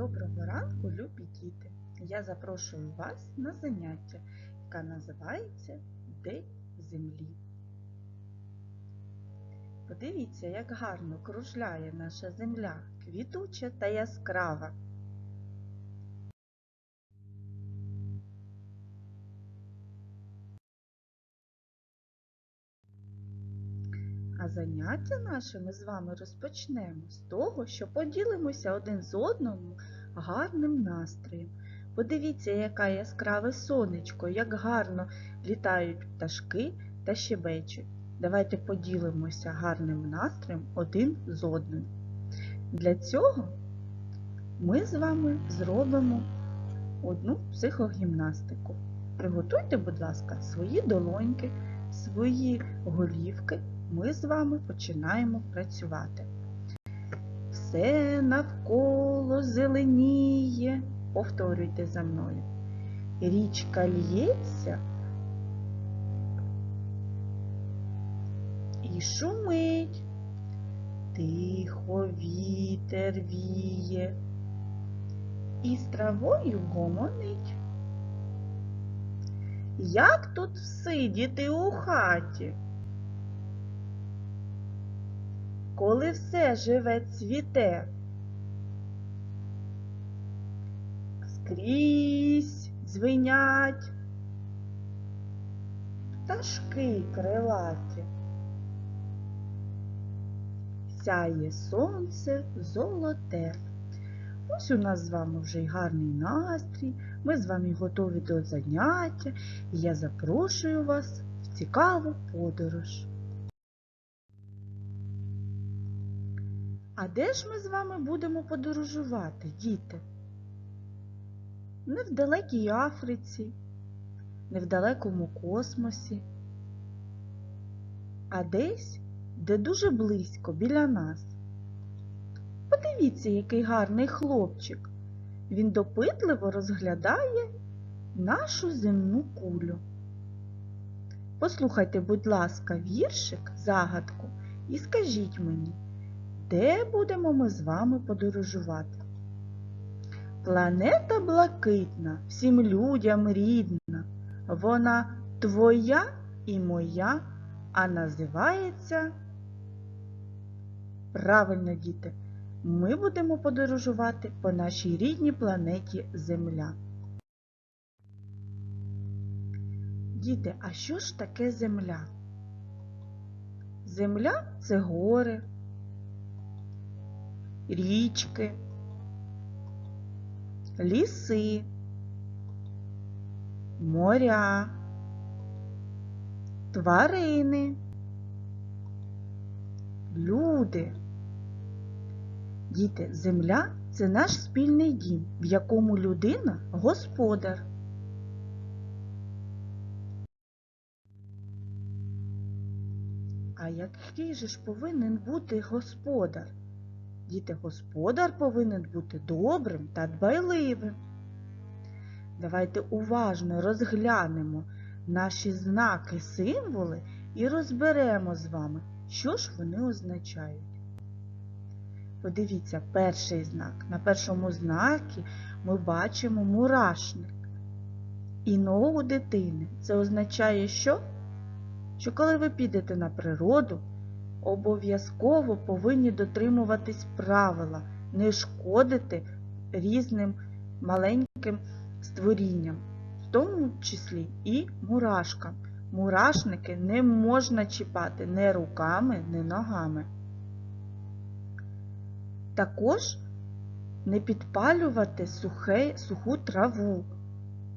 Доброго ранку, любі діти! Я запрошую вас на заняття, яке називається День землі. Подивіться, як гарно кружляє наша земля, квітуча та яскрава. А заняття наше ми з вами розпочнемо з того, що поділимося один з одним гарним настроєм. Подивіться, яка яскраве сонечко, як гарно літають пташки та щебечуть. Давайте поділимося гарним настроєм один з одним. Для цього ми з вами зробимо одну психогімнастику. Приготуйте, будь ласка, свої долоньки, свої голівки. Ми з вами починаємо працювати. Все навколо зеленіє, повторюйте за мною. Річка лється і шумить, тихо вітер віє, і з травою гомонить. Як тут всидіти у хаті? Коли все живе цвіте, скрізь дзвенять пташки крилаті, сяє сонце золоте. Ось у нас з вами вже й гарний настрій, ми з вами готові до заняття, і я запрошую вас в цікаву подорож. А де ж ми з вами будемо подорожувати, діти? Не в далекій Африці, не в далекому космосі, а десь, де дуже близько біля нас. Подивіться, який гарний хлопчик. Він допитливо розглядає нашу земну кулю. Послухайте, будь ласка, віршик, загадку і скажіть мені. Де будемо ми з вами подорожувати? Планета блакитна, всім людям рідна. Вона твоя і моя, а називається. Правильно, діти, ми будемо подорожувати по нашій рідній планеті Земля. Діти, а що ж таке Земля? Земля це гори річки, ліси, моря, тварини, люди. Діти, земля це наш спільний дім, в якому людина господар. А який же ж повинен бути господар? Діти, господар повинен бути добрим та дбайливим. Давайте уважно розглянемо наші знаки, символи і розберемо з вами, що ж вони означають. Подивіться, перший знак. На першому знакі ми бачимо мурашник. І ногу дитини. Це означає, що? Що коли ви підете на природу, обов'язково повинні дотримуватись правила, не шкодити різним маленьким створінням, в тому числі і мурашкам. Мурашники не можна чіпати не руками, не ногами. Також не підпалювати сухе, суху траву,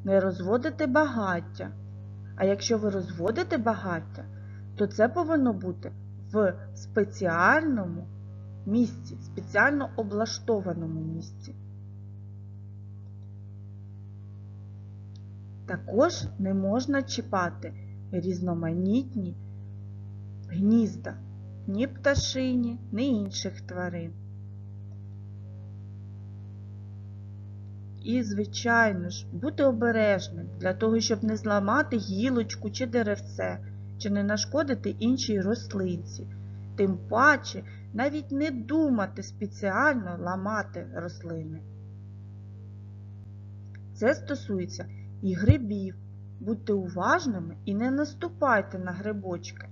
не розводити багаття. А якщо ви розводите багаття, то це повинно бути в спеціальному місці, спеціально облаштованому місці. Також не можна чіпати різноманітні гнізда ні пташині, ні інших тварин. І, звичайно ж, бути обережним для того, щоб не зламати гілочку чи деревце чи не нашкодити іншій рослинці. Тим паче навіть не думати спеціально ламати рослини. це стосується і грибів. Будьте уважними і не наступайте на грибочки.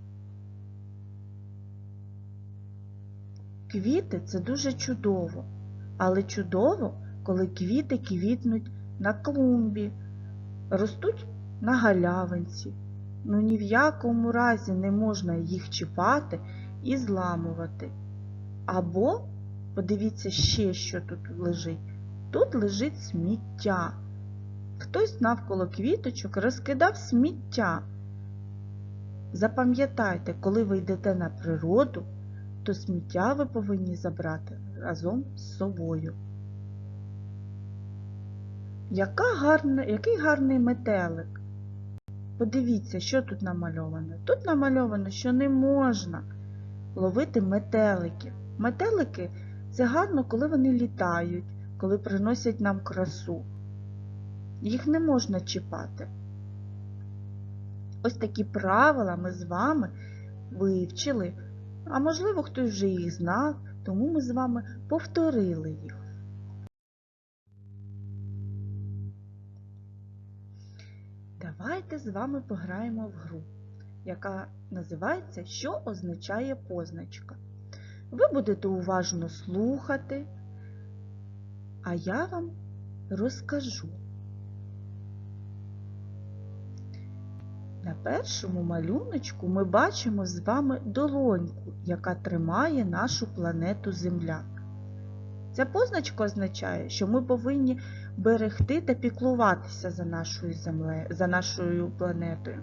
Квіти це дуже чудово, але чудово, коли квіти квітнуть на клумбі, ростуть на галявинці. Ну ні в якому разі не можна їх чіпати і зламувати. Або, подивіться ще, що тут лежить. Тут лежить сміття. Хтось навколо квіточок розкидав сміття. Запам'ятайте, коли ви йдете на природу, то сміття ви повинні забрати разом з собою. Яка гарна, який гарний метелик. Подивіться, що тут намальовано. Тут намальовано, що не можна ловити метеликів. Метелики це гарно, коли вони літають, коли приносять нам красу. Їх не можна чіпати. Ось такі правила ми з вами вивчили, а можливо, хтось вже їх знав, тому ми з вами повторили їх. Давайте з вами пограємо в гру, яка називається Що означає позначка. Ви будете уважно слухати, а я вам розкажу. На першому малюночку ми бачимо з вами долоньку, яка тримає нашу планету Земля. Ця позначка означає, що ми повинні берегти та піклуватися за нашою землею, за нашою планетою.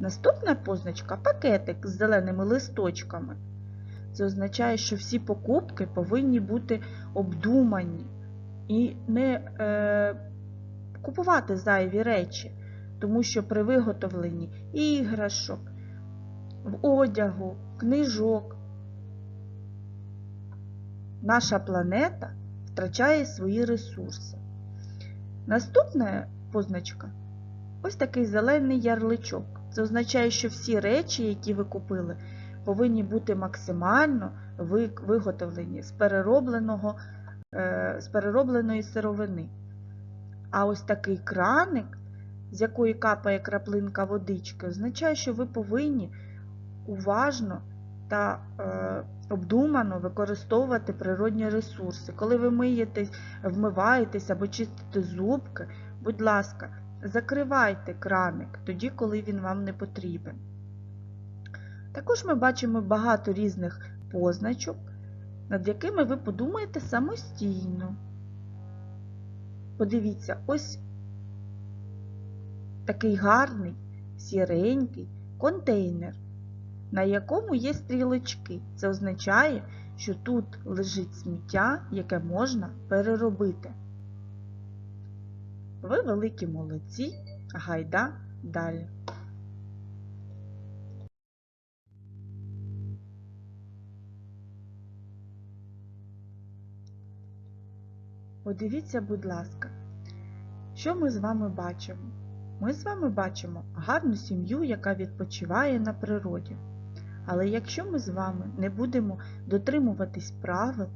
Наступна позначка пакетик з зеленими листочками. Це означає, що всі покупки повинні бути обдумані і не е, купувати зайві речі, тому що при виготовленні іграшок, одягу, книжок наша планета втрачає свої ресурси. Наступна позначка ось такий зелений ярличок. Це означає, що всі речі, які ви купили, повинні бути максимально виготовлені з, переробленого, з переробленої сировини. А ось такий краник, з якої капає краплинка водички, означає, що ви повинні уважно та е, обдумано використовувати природні ресурси. Коли ви миєтесь, вмиваєтесь або чистите зубки, будь ласка, закривайте краник тоді, коли він вам не потрібен. Також ми бачимо багато різних позначок, над якими ви подумаєте самостійно. Подивіться, ось такий гарний, сіренький контейнер, на якому є стрілочки. Це означає, що тут лежить сміття, яке можна переробити. Ви великі молодці, гайда далі. Подивіться, будь ласка, що ми з вами бачимо? Ми з вами бачимо гарну сім'ю, яка відпочиває на природі. Але якщо ми з вами не будемо дотримуватись правил,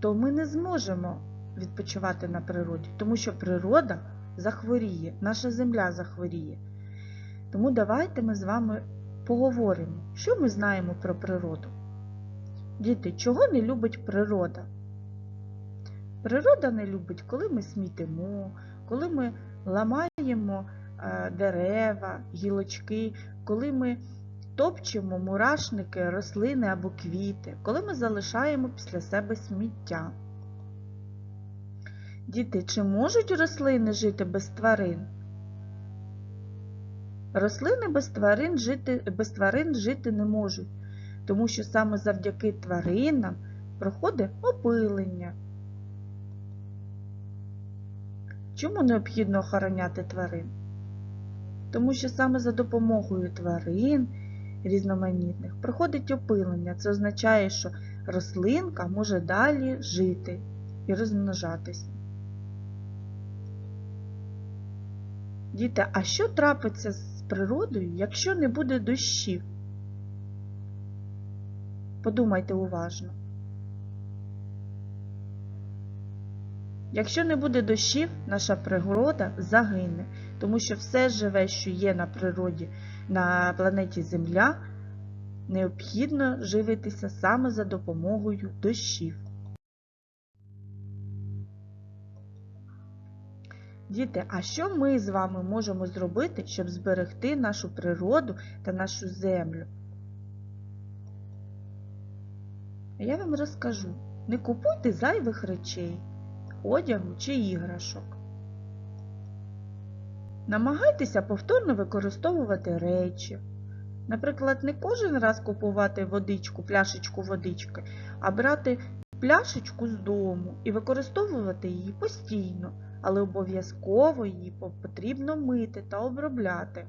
то ми не зможемо відпочивати на природі, тому що природа захворіє, наша земля захворіє. Тому давайте ми з вами поговоримо, що ми знаємо про природу. Діти, чого не любить природа? Природа не любить, коли ми смітимо, коли ми ламаємо дерева, гілочки, коли ми топчемо мурашники, рослини або квіти, коли ми залишаємо після себе сміття. Діти, чи можуть рослини жити без тварин? Рослини без тварин жити, без тварин жити не можуть, тому що саме завдяки тваринам проходить опилення. Чому необхідно охороняти тварин? Тому що саме за допомогою тварин різноманітних проходить опилення. Це означає, що рослинка може далі жити і розмножатися. Діти, а що трапиться з природою, якщо не буде дощів? Подумайте уважно. Якщо не буде дощів, наша природа загине, тому що все живе, що є на природі, на планеті Земля, необхідно живитися саме за допомогою дощів. Діти, а що ми з вами можемо зробити, щоб зберегти нашу природу та нашу землю? Я вам розкажу. Не купуйте зайвих речей, одягу чи іграшок. Намагайтеся повторно використовувати речі. Наприклад, не кожен раз купувати водичку, пляшечку водички, а брати пляшечку з дому і використовувати її постійно, але обов'язково її потрібно мити та обробляти.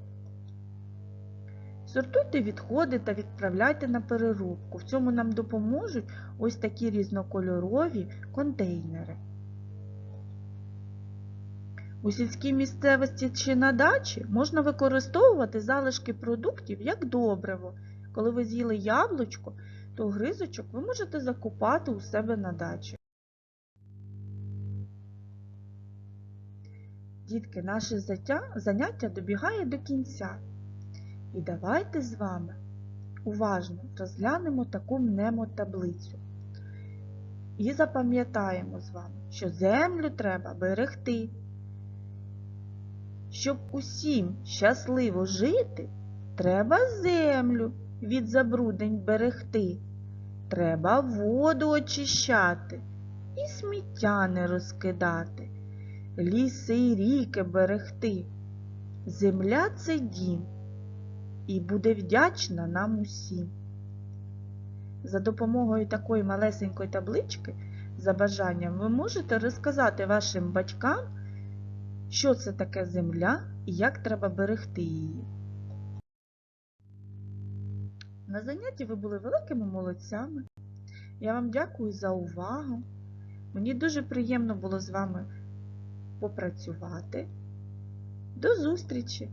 Сортуйте відходи та відправляйте на переробку. В цьому нам допоможуть ось такі різнокольорові контейнери. У сільській місцевості чи на дачі можна використовувати залишки продуктів як добриво. Коли ви з'їли яблучко, то гризочок ви можете закопати у себе на дачі. Дітки, наше заняття добігає до кінця. І давайте з вами уважно розглянемо таку мнемотаблицю. І запам'ятаємо з вами, що землю треба берегти. Щоб усім щасливо жити, треба землю від забруднень берегти. Треба воду очищати і сміття не розкидати, ліси й ріки берегти. Земля це дім і буде вдячна нам усім. За допомогою такої малесенької таблички, за бажанням, ви можете розказати вашим батькам, що це таке земля і як треба берегти її. На занятті ви були великими молодцями. Я вам дякую за увагу. Мені дуже приємно було з вами попрацювати. До зустрічі!